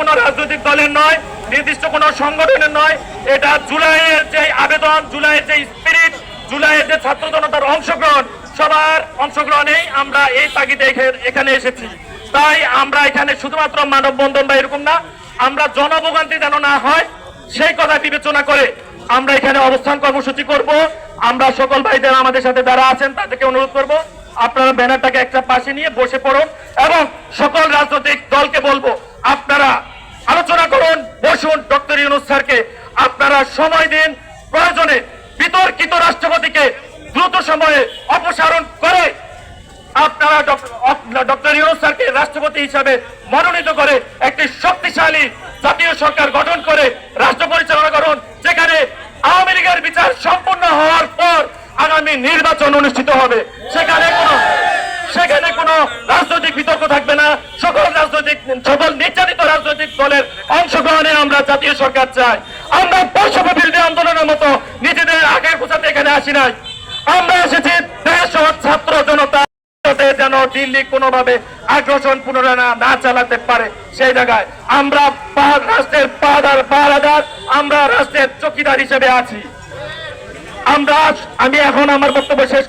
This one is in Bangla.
কোনো রাজনৈতিক দলের নয়, নির্দিষ্ট কোনো সংগঠনের নয়। এটা জুলাইয়ের যে আবেদন, জুলাইয়ের যে স্পিরিট জুলাইয়ের যে ছাত্র জনতার অংশগ্রহণ, সবার অংশগ্রহণেই আমরা এই তাগিদে এখানে এসেছি। তাই আমরা এখানে শুধুমাত্র মানববন্ধন বা এরকম না, আমরা জনভোগান্তি যেন না হয়, সেই কথা বিবেচনা করে আমরা এখানে অবস্থান কর্মসূচি করব। আমরা সকল ভাইদের আমাদের সাথে যারা আছেন তাদেরকে অনুরোধ করব, আপনারা ব্যানারটাকে একটা পাশে নিয়ে বসে পড়ুন এবং সকল রাজনৈতিক দলকে বলব বসুন ডক্টর ইউনুস স্যারকে। আপনারা সময় দিন, প্রয়োজনে বিতর্কিত রাষ্ট্রপতিকে দ্রুত সময়ে অপসারণ করে আপনারা ডক্টর ইউনুস স্যারকে রাষ্ট্রপতি হিসাবে মনোনীত করে একটি শক্তিশালী জাতীয় সরকার গঠন করে রাষ্ট্র পরিচালনা করুন, যেখানে আওয়ামী লীগের বিচার সম্পূর্ণ হওয়ার পর আগামী নির্বাচন অনুষ্ঠিত হবে। সেখানে কোনো সেখানে কোনো রাজনৈতিক বিতর্ক থাকবে না। রাজনৈতিক সকল নির্যাতিত রাজনৈতিক দলের অংশগ্রহণে আমরা জাতীয় সরকার চাই। আমরা বিরোধী আন্দোলনের মতো নিজেদের এখানে আসি নাই। আমরা এসেছি ছাত্র জনতা যেন দিল্লি কোনোভাবে আগ্রাসন পুনরায় না- চালাতে পারে সেই জায়গায়। আমরা রাষ্ট্রের আমরা রাষ্ট্রের চকিদার হিসেবে আছি। আমরা, আমি এখন আমার বক্তব্য শেষ